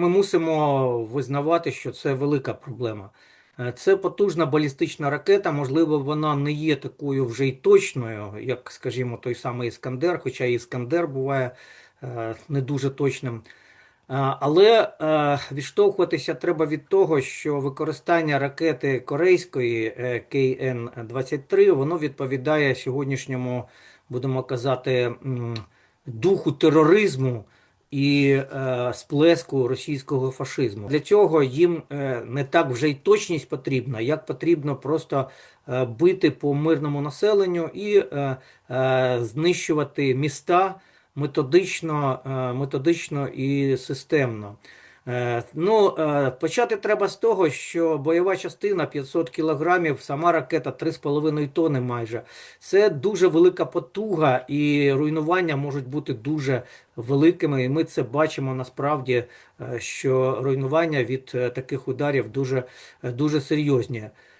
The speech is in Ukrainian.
ми мусимо визнавати, що це велика проблема. Е, Це потужна балістична ракета. Можливо, вона не є такою вже й точною, як, скажімо, той самий Іскандер, хоча Іскандер буває е, не дуже точним. Е, Але відштовхуватися треба від того, що використання ракети корейської е, КН-23 воно відповідає сьогоднішньому, будемо казати, духу тероризму і е, сплеску російського фашизму. Для цього їм е, не так вже й точність потрібна, як потрібно просто е, бити по мирному населенню і е, е, знищувати міста методично, е, методично і системно. Е, Ну, е, почати треба з того, що бойова частина 500 кілограмів, сама ракета 3,5 тони майже. Це дуже велика потуга, і руйнування можуть бути дуже великими. І ми це бачимо насправді, е, що руйнування від таких ударів дуже, дуже серйозні.